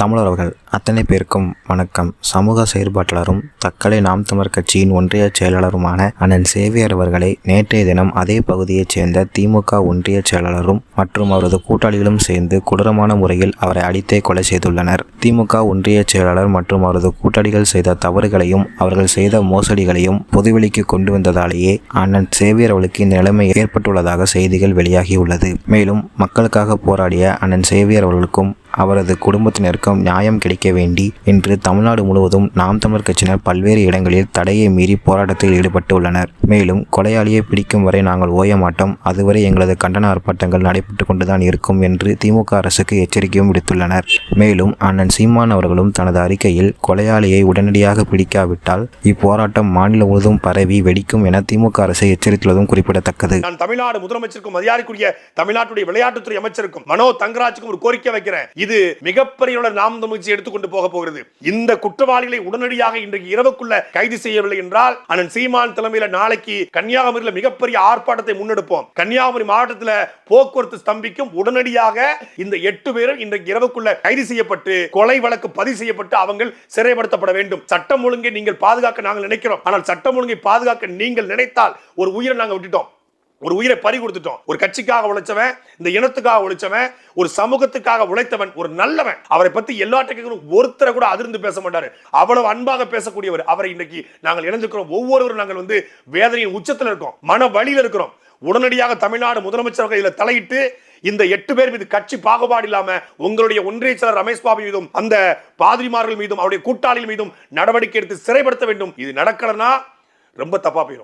தமிழர்கள் அத்தனை பேருக்கும் வணக்கம். சமூக செயற்பாட்டாளரும் தக்கலை நாம் தமிழர் கட்சியின் ஒன்றிய செயலாளருமான அண்ணன் சேவியர் அவர்களை நேற்றைய தினம் அதே பகுதியைச் சேர்ந்த திமுக ஒன்றிய செயலாளரும் மற்றும் அவரது கூட்டாளிகளும் சேர்ந்து கொடூரமான முறையில் அவரை அடித்தே கொலை செய்துள்ளனர். திமுக ஒன்றிய செயலாளர் மற்றும் அவரது கூட்டாளிகள் செய்த தவறுகளையும் அவர்கள் செய்த மோசடிகளையும் பொதுவெளிக்கு கொண்டு வந்ததாலேயே அண்ணன் சேவியர் அவர்களுக்கு இந்த நிலைமை ஏற்பட்டுள்ளதாக செய்திகள் வெளியாகியுள்ளது. மேலும் மக்களுக்காக போராடிய அண்ணன் சேவியர் அவர்களுக்கும் அவரது குடும்பத்தினருக்கும் நியாயம் கிடைக்க வேண்டி இன்று தமிழ்நாடு முழுவதும் நாம் தமிழர் கட்சியினர் பல்வேறு இடங்களில் தடையை மீறி போராட்டத்தில் ஈடுபட்டு உள்ளனர் மேலும் கொலையாளியை பிடிக்கும் வரை நாங்கள் ஓய மாட்டோம். அதுவரை எங்களது கண்டன ஆர்ப்பாட்டங்கள் நடைபெற்று கொண்டுதான் இருக்கும் என்று திமுக அரசுக்கு எச்சரிக்கையும் விடுத்துள்ளனர். மேலும் அண்ணன் சீமான் அவர்களும் தனது அறிக்கையில் கொலையாளியை உடனடியாக பிடிக்காவிட்டால் இப்போராட்டம் மாநிலம் முழுவதும் பரவி வெடிக்கும் என திமுக அரசை எச்சரித்துள்ளதும் குறிப்பிடத்தக்கது. நான் தமிழ்நாடு முதலமைச்சருக்கும் அதிகாரிக்குரிய தமிழ்நாட்டுடைய விளையாட்டுத்துறை அமைச்சருக்கும் மனோ தங்கராஜுக்கும் ஒரு கோரிக்கை வைக்கிறேன். இது மிகப்பெரிய நாம் தமிழ்ச்சி எடுத்துக்கொண்டு போக போகிறது. இந்த குற்றவாளிகளை உடனடியாக இன்றைக்கு இரவுக்குள்ள கைது செய்யவில்லை என்றால் அண்ணன் சீமான் தலைமையில நாளைக்கு கன்னியாகுமரியில மிகப்பெரிய ஆர்ப்பாட்டத்தை முன்னெடுப்போம். கன்னியாகுமரி மாவட்டத்தில் போக்குவரத்து ஸ்தம்பிக்கும் உடனடியாக இந்த எட்டு பேரும் இன்றைக்கு இரவுக்குள்ள கைது செய்யப்பட்டு கொலை வழக்கு பதிவு செய்யப்பட்டு அவங்கள் சிறைப்படுத்தப்பட வேண்டும். சட்டம் ஒழுங்கை நீங்கள் பாதுகாக்க நாங்கள் நினைக்கிறோம். ஆனால் சட்டம் ஒழுங்கை பாதுகாக்க நீங்கள் நினைத்தால் ஒரு உயிரை நாங்கள் விட்டுட்டோம். ஒரு உயிரை பறி கொடுத்துட்டோம். ஒரு கட்சிக்காக உழைச்சவன் இந்த இனத்துக்காக உழைச்சவன் ஒரு சமூகத்துக்காக உழைத்தவன் ஒரு நல்லவன். அவரை பத்தி எல்லாத்துக்கும் ஒருத்தரை கூட அதிர்ந்து பேச மாட்டாரு. அவ்வளவு அன்பாக பேசக்கூடியவர். அவரை இன்னைக்கு நாங்கள் இணைஞ்சிருக்கிறோம். ஒவ்வொருவரும் நாங்கள் வந்து வேதனையின் உச்சத்தில் இருக்கோம். மன வழியில் இருக்கிறோம். உடனடியாக தமிழ்நாடு முதலமைச்சர்கள் இதில் தலையிட்டு இந்த எட்டு பேர் மீது கட்சி பாகுபாடு இல்லாம உங்களுடைய ஒன்றிய செயலர் ரமேஷ் பாபு மீதும் அந்த பாதிரிமார்கள் மீதும் அவருடைய கூட்டாளிகள் மீதும் நடவடிக்கை எடுத்து சிறைப்படுத்த வேண்டும். இது நடக்கலன்னா ரொம்ப தப்பா போயிடும்